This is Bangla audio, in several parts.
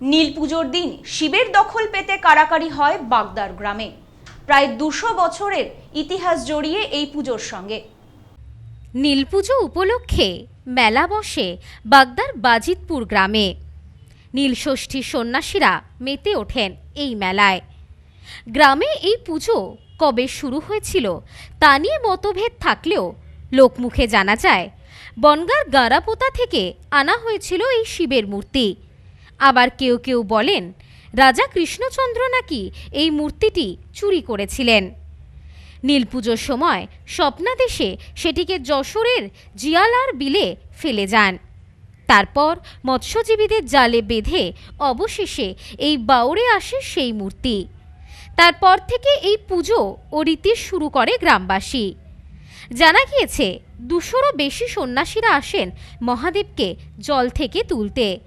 নীল পুজোর দিন শিবের দখল পেতে কারাকারি হয় বাগদার গ্রামে। প্রায় দুশো বছরের ইতিহাস জড়িয়ে এই পুজোর সঙ্গে। নীলপুজো উপলক্ষে মেলা বসে বাগদার বাজিতপুর গ্রামে। নীলষষ্ঠী সন্ন্যাসীরা মেতে ওঠেন এই মেলায়। গ্রামে এই পুজো কবে শুরু হয়েছিল তা নিয়ে মতভেদ থাকলেও লোকমুখে জানা যায়, বনগার গারাপোতা থেকে আনা হয়েছিল এই শিবের মূর্তি। আবার কেউ কেউ বলেন, রাজা কৃষ্ণচন্দ্র নাকি এই মূর্তিটি চুরি করেছিলেন? নীলপুজোর সময় স্বপ্নাদেশে সেটিকে যশোরের জিয়ালার বিলে ফেলে যান। তারপর মৎস্যজীবীদের জালে বেঁধে অবশেষে এই বাউরে আসে সেই মূর্তি। তারপর থেকে এই পুজো ও রীতি শুরু করে গ্রামবাসী। জানা গিয়েছে, দুশোরও বেশি সন্ন্যাসীরা আসেন মহাদেবকে জল থেকে তুলতে।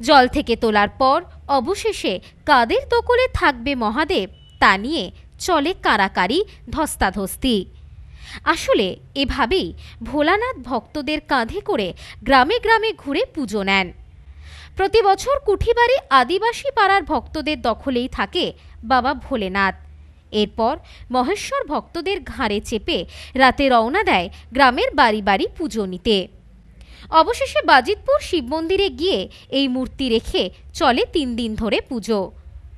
জল থেকে তোলার পর অবশেষে কাদের দখলে থাকবে মহাদেব তা নিয়ে চলে কারাকারি ধস্তাধস্তি। আসলে এভাবেই ভোলানাথ ভক্তদের কাঁধে করে গ্রামে গ্রামে ঘুরে পুজো নেন। প্রতি বছর কুঠিবাড়ি আদিবাসী পাড়ার ভক্তদের দখলেই থাকে বাবা ভোলেনাথ। এরপর মহেশ্বর ভক্তদের ঘাড়ে চেপে রাতে রওনা দেয় গ্রামের বাড়ি বাড়ি পুজো নিতে। অবশেষে বাজিতপুর শিব মন্দিরে গিয়ে এই মূর্তি রেখে চলে তিন দিন ধরে পুজো।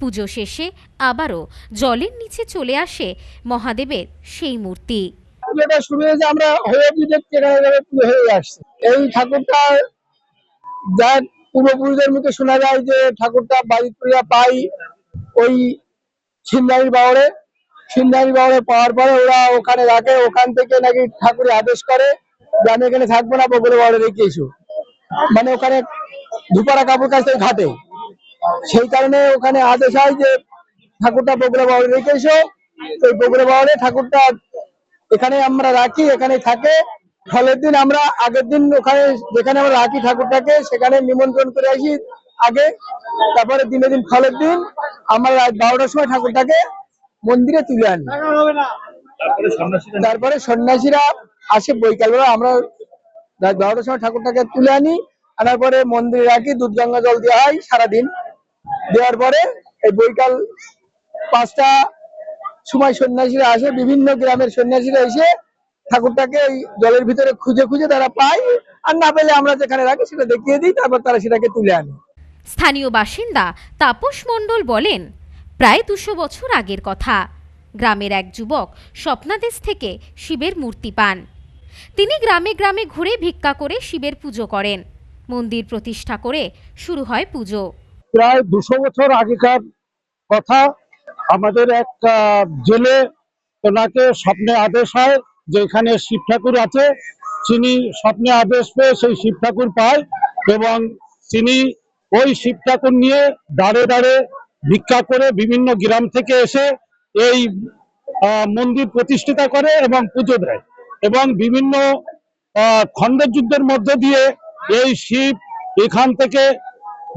পুজো শেষে আবারও জলের নিচে চলে আসে মহাদেবের সেই মূর্তি। পুজোটা শুরু আমরা এই ঠাকুরটা যা পূর্বপুরুষদের মুখে শোনা যায় যে ঠাকুরটা বাড়িপুরিয়া পাই ওই ছিন্দারির বাউরে ছিন্দারির বাউরে পাওয়ার পরে ওরা ওখানে রাখে, ওখান থেকে নাকি ঠাকুরের আদেশ করে। যে আমি এখানে থাকব না বগুড়ে বাউরে রেখে এসো। মানে ওখানে ধুপারা কাপড় কাছে ঘাটে। সেই কারণে ওখানে আদেশ হয় যে ঠাকুরটা বগুড়া বাউরে রেখে এসো। ওই বগুড়া বাউরে ঠাকুরটা এখানে আমরা রাখি এখানে থাকে। ফলের দিন আমরা আগের দিন ওখানে যেখানে আমরা রাখি ঠাকুরটাকে সেখানে নিমন্ত্রণ করে আসি আগে। তারপরে দিনে দিন ফলের দিন আমরা রাত বারোটার সময় ঠাকুরটাকে মন্দিরে তুলে আনি। তারপরে সন্ন্যাসীরা আসে বৈকালবেলা আমরা বারোটার সময় ঠাকুরটাকে তুলে আনি, আনার পরে মন্দিরে রাখি দুধ গঙ্গা জল দেওয়া হয় সারাদিন। দেওয়ার পরে এই বৈকাল পাঁচটা সময় সন্ন্যাসীরা আসে, বিভিন্ন গ্রামের সন্ন্যাসীরা এসে ঠাকুরটাকে এই জলের ভিতরে খুঁজে খুঁজে তারা পায়, আর না পেলে আমরা যেখানে রাখি সেটা দেখিয়ে দিই, তারপর তারা সেটাকে তুলে আনে। স্থানীয় বাসিন্দা তাপস মণ্ডল বলেন, প্রায় দুশো বছর আগের কথা। গ্রামের এক যুবক স্বপ্নাদেশ থেকে শিবের মূর্তি পান। তিনি গ্রামে গ্রামে ঘুরে ভিক্ষা করে শিবের পুজো করেন। মন্দির প্রতিষ্ঠা করে শুরু হয় পুজো। প্রায় দুশো বছর আগেকার কথা, আমাদের এক জেলে ওনাকে স্বপ্নে আদেশ হয় যে এখানে শিব ঠাকুর আছে, তিনি স্বপ্নে আদেশ পেয়ে সেই শিব ঠাকুর পায় এবং তিনি ওই শিব ঠাকুর নিয়ে দাঁড়ে দাঁড়ে ভিক্ষা করে বিভিন্ন গ্রাম থেকে এসে এই মন্দির প্রতিষ্ঠিতা করে এবং পুজো দেয়। এবং বিভিন্ন খণ্ডযুদ্ধের মধ্যে দিয়ে এই শিব এখান থেকে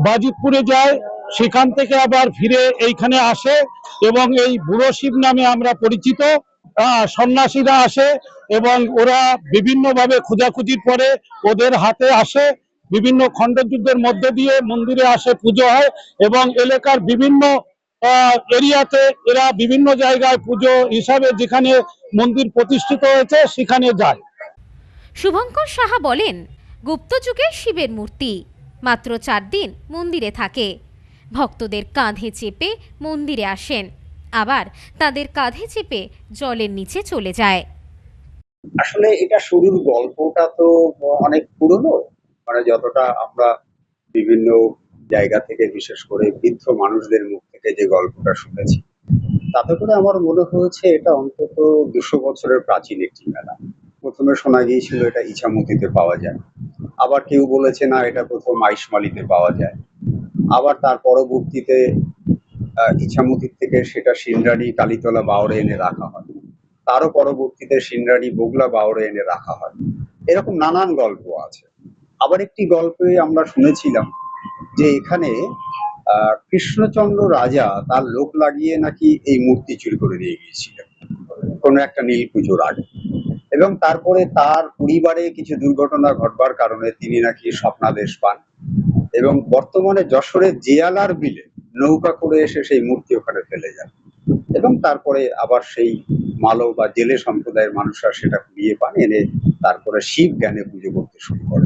বাজিতপুরে যায়, সেখান থেকে আবার ফিরে এইখানে আসে এবং এই বুড়ো শিব নামে আমরা পরিচিত সন্ন্যাসীরা আসে এবং ওরা বিভিন্নভাবে খোঁজাখুঁজির পরে ওদের হাতে আসে। বিভিন্ন খণ্ডযুদ্ধের মধ্যে দিয়ে মন্দিরে আসে পুজো হয় এবং এলাকার বিভিন্ন এরিয়াতে এরা বিভিন্ন জায়গায় পুজো হিসাবে যেখানে মন্দির প্রতিষ্ঠিত হয়েছে সেখানে যায়। শুভঙ্কর সাহা বলেন গুপ্তযুগে শিবের মূর্তি মাত্র চার দিন মন্দিরে থাকে। ভক্তদের কাঁধে চেপে মন্দিরে আসেন আবার তাদের কাঁধে চেপে জলের নিচে চলে যায়। আসলে এটা শুরুর গল্পটা তো অনেক পুরনো। মানে যতটা আমরা বিভিন্ন জায়গা থেকে, বিশেষ করে বৃদ্ধ মানুষদের মুখ থেকে যে গল্পটা শুনেছি, তাতে করে আমার মনে হয়েছে এটা অন্তত দুশো বছরের প্রাচীন একটি মেলা। প্রথমে শোনা গিয়েছিল এটা ইছামতিতে পাওয়া যায়। আবার কেউ বলেছে, না, এটা প্রথম আইসমালিতে পাওয়া যায়। আবার তার পরবর্তীতে ইছামতির থেকে সেটা সিন্দ্রাড়ি কালীতলা বাওরে এনে রাখা হয়। তারও পরবর্তীতে সিন্দ্রাড়ি বগলা বাওরে এনে রাখা হয়। এরকম নানান গল্প আছে। আবার একটি গল্পে আমরা শুনেছিলাম যে এখানে কৃষ্ণচন্দ্র রাজা তার লোক লাগিয়ে নাকি এই মূর্তি চুরি করে নিয়ে গিয়েছিলেন। কোনো একটা নীল পুজোর আগে। এবং তারপরে তার পরিবারে কিছু দুর্ঘটনা ঘটবার কারণে তিনি নাকি স্বপ্নাদেশ পান। এবং বর্তমানে যশোরের জিয়ালার বিলে নৌকা করে এসে সেই মূর্তি ওখানে ফেলে যান। এবং তারপরে আবার সেই মালব বা জেলে সম্প্রদায়ের মানুষরা সেটা কুড়িয়ে পান, এনে তারপরে শিব জ্ঞানে পুজো করতে শুরু করে